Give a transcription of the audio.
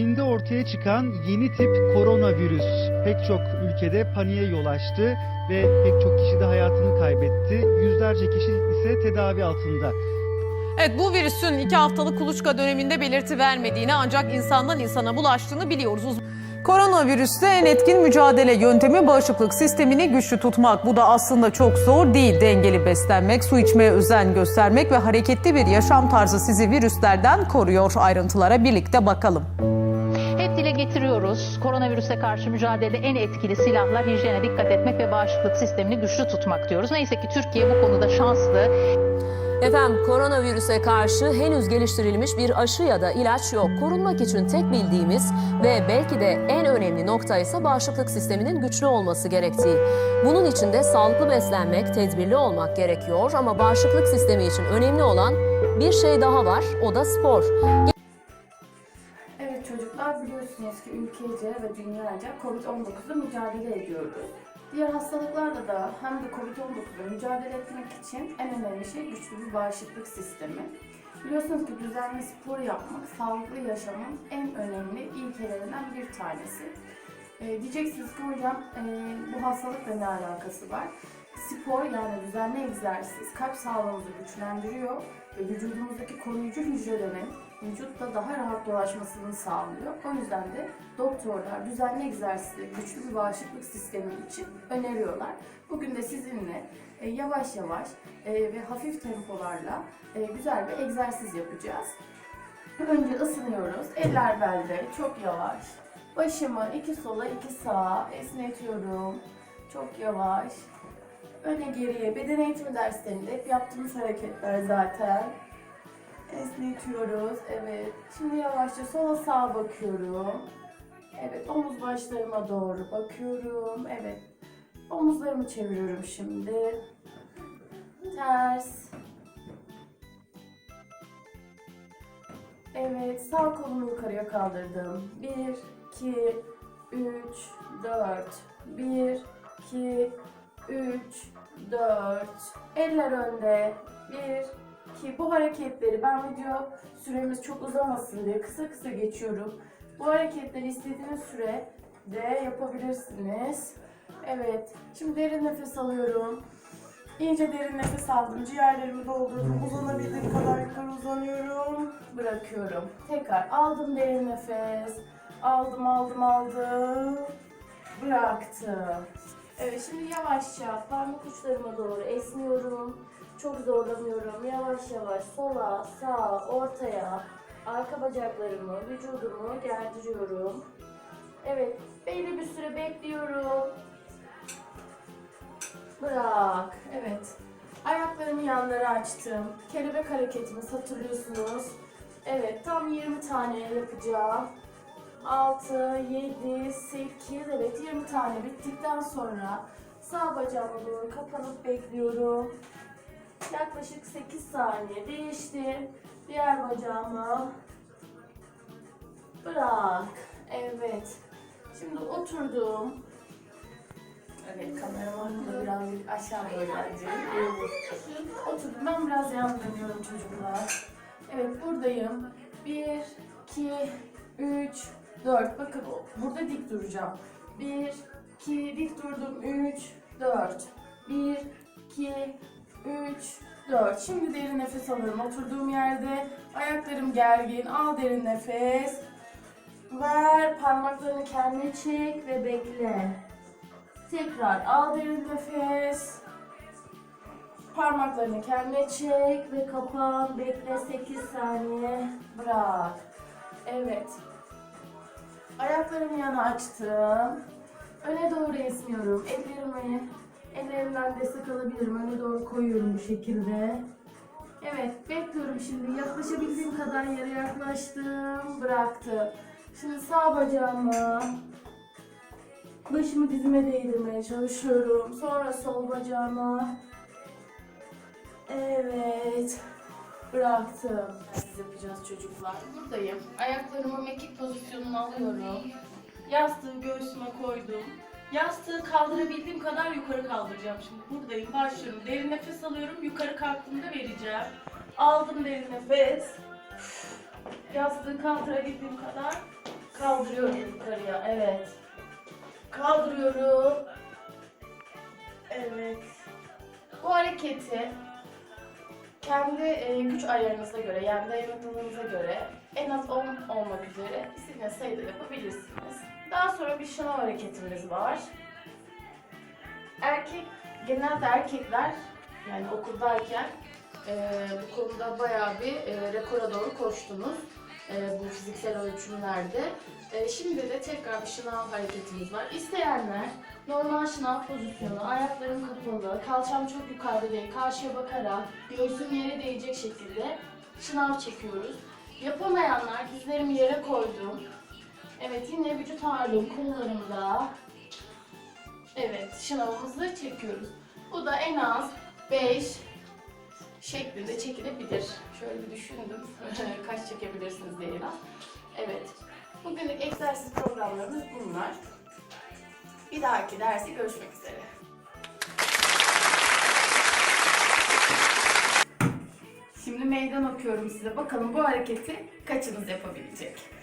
Çin'de ortaya çıkan yeni tip koronavirüs pek çok ülkede paniğe yol açtı ve pek çok kişi de hayatını kaybetti. Yüzlerce kişi ise tedavi altında. Evet bu virüsün iki haftalık kuluçka döneminde belirti vermediğini ancak insandan insana bulaştığını biliyoruz. Uz- Koronavirüste en etkin mücadele yöntemi bağışıklık sistemini güçlü tutmak. Bu da aslında çok zor değil. Dengeli beslenmek, su içmeye özen göstermek ve hareketli bir yaşam tarzı sizi virüslerden koruyor. Ayrıntılara birlikte bakalım. Dile getiriyoruz. Koronavirüse karşı mücadelede en etkili silahlar hijyene dikkat etmek ve bağışıklık sistemini güçlü tutmak diyoruz. Neyse ki Türkiye bu konuda şanslı. Efendim koronavirüse karşı henüz geliştirilmiş bir aşı ya da ilaç yok. Korunmak için tek bildiğimiz ve belki de en önemli nokta ise bağışıklık sisteminin güçlü olması gerektiği. Bunun için de sağlıklı beslenmek, tedbirli olmak gerekiyor ama bağışıklık sistemi için önemli olan bir şey daha var, o da spor. Ülkece ve dünyaca Covid-19'la mücadele ediyoruz. Diğer hastalıklarla da hem de Covid-19'la mücadele etmek için en önemli şey güçlü bir bağışıklık sistemi. Biliyorsunuz ki düzenli spor yapmak sağlıklı yaşamın en önemli ilkelerinden bir tanesi. Ee, diyeceksiniz ki hocam e, bu hastalıkla ne alakası var? Spor yani düzenli egzersiz kalp sağlığımızı güçlendiriyor ve vücudumuzdaki koruyucu hücrelerin vücutta daha rahat dolaşmasını sağlıyor. O yüzden de doktorlar düzenli egzersizi güçlü bir bağışıklık sistemi için öneriyorlar. Bugün de sizinle e, yavaş yavaş e, ve hafif tempolarla e, güzel bir egzersiz yapacağız. Önce ısınıyoruz. Eller belde. Çok yavaş. Başımı iki sola iki sağa esnetiyorum. Çok yavaş. Öne geriye. Beden eğitimi derslerinde hep yaptığımız hareketler zaten. Esnetiyoruz. Evet. Şimdi yavaşça sola sağa bakıyorum. Evet. Omuz başlarıma doğru bakıyorum. Evet. Omuzlarımı çeviriyorum şimdi. Ters. Evet, sağ kolumu yukarıya kaldırdım. 1, 2, 3, 4. 1, 2, 3, 4. Eller önde. 1, 2. Bu hareketleri ben video süremiz çok uzamasın diye kısa kısa geçiyorum. Bu hareketleri istediğiniz sürede yapabilirsiniz. Evet, şimdi derin nefes alıyorum. İyice derin nefes aldım. Ciğerlerimi doldurdum. Uzanabildiğim kadar yukarı uzanıyorum. Bırakıyorum. Tekrar aldım derin nefes. Aldım aldım aldım. Bıraktım. Evet şimdi yavaşça parmak uçlarıma doğru esniyorum. Çok zorlamıyorum. Yavaş yavaş sola, sağa, ortaya, arka bacaklarımı, vücudumu gerdiriyorum. Evet, belli bir süre bekliyorum. Bırak. Evet. Ayaklarımı yanlara açtım. Kelebek hareketimiz hatırlıyorsunuz. Evet tam 20 tane yapacağım. 6, 7, 8, evet 20 tane bittikten sonra sağ bacağıma doğru kapanıp bekliyorum. Yaklaşık 8 saniye değişti. Diğer bacağıma bırak. Evet. Şimdi oturdum. Evet kameraman da birazcık aşağı böyle Oturdum ben biraz yan dönüyorum çocuklar. Evet buradayım. 1, 2, 3, 4. Bakın burada dik duracağım. 1, 2, dik durdum. 3, 4. 1, 2, 3, 4. Şimdi derin nefes alıyorum. Oturduğum yerde ayaklarım gergin. Al derin nefes. Ver parmaklarını kendine çek ve bekle. Tekrar al derin nefes. Parmaklarını kendine çek ve kapan. Bekle 8 saniye. Bırak. Evet. Ayaklarımı yana açtım. Öne doğru esmiyorum. Ellerimi ellerimden destek alabilirim. Öne doğru koyuyorum bu şekilde. Evet, bekliyorum şimdi. Yaklaşabildiğim kadar yere yaklaştım. Bıraktım. Şimdi sağ bacağımı Başımı dizime değdirmeye çalışıyorum. Sonra sol bacağıma. Evet. Bıraktım. Siz yapacağız çocuklar. Buradayım. Ayaklarımı mekik pozisyonuna alıyorum. Yastığı göğsüme koydum. Yastığı kaldırabildiğim kadar yukarı kaldıracağım şimdi. Buradayım. Başlıyorum. Derin nefes alıyorum. Yukarı kalktığımda vereceğim. Aldım derin nefes. Yastığı kaldırabildiğim kadar Kaldırıyorum yukarıya. Evet. Kaldırıyorum. Evet. Bu hareketi kendi e, güç ayarınıza göre yani dayanıklılığınıza göre en az 10 olmak üzere istediğiniz sayıda yapabilirsiniz. Daha sonra bir şınav hareketimiz var. Erkek, genelde erkekler yani okuldayken e, bu konuda bayağı bir e, rekora doğru koştunuz e, bu fiziksel ölçümlerde. E, şimdi de tekrar bir şınav hareketimiz var. İsteyenler normal şınav pozisyonu, ayaklarım kapalı, kalçam çok yukarıda değil, karşıya bakarak göğsüm yere değecek şekilde şınav çekiyoruz. Yapamayanlar dizlerimi yere koydum. Evet yine vücut ağırlığım kollarımda. Evet şınavımızı çekiyoruz. Bu da en az 5 şeklinde çekilebilir. Şöyle bir düşündüm. Kaç çekebilirsiniz diye en. Evet. Bugünlük egzersiz programlarımız bunlar. Bir dahaki dersi görüşmek üzere. Şimdi meydan okuyorum size. Bakalım bu hareketi kaçınız yapabilecek?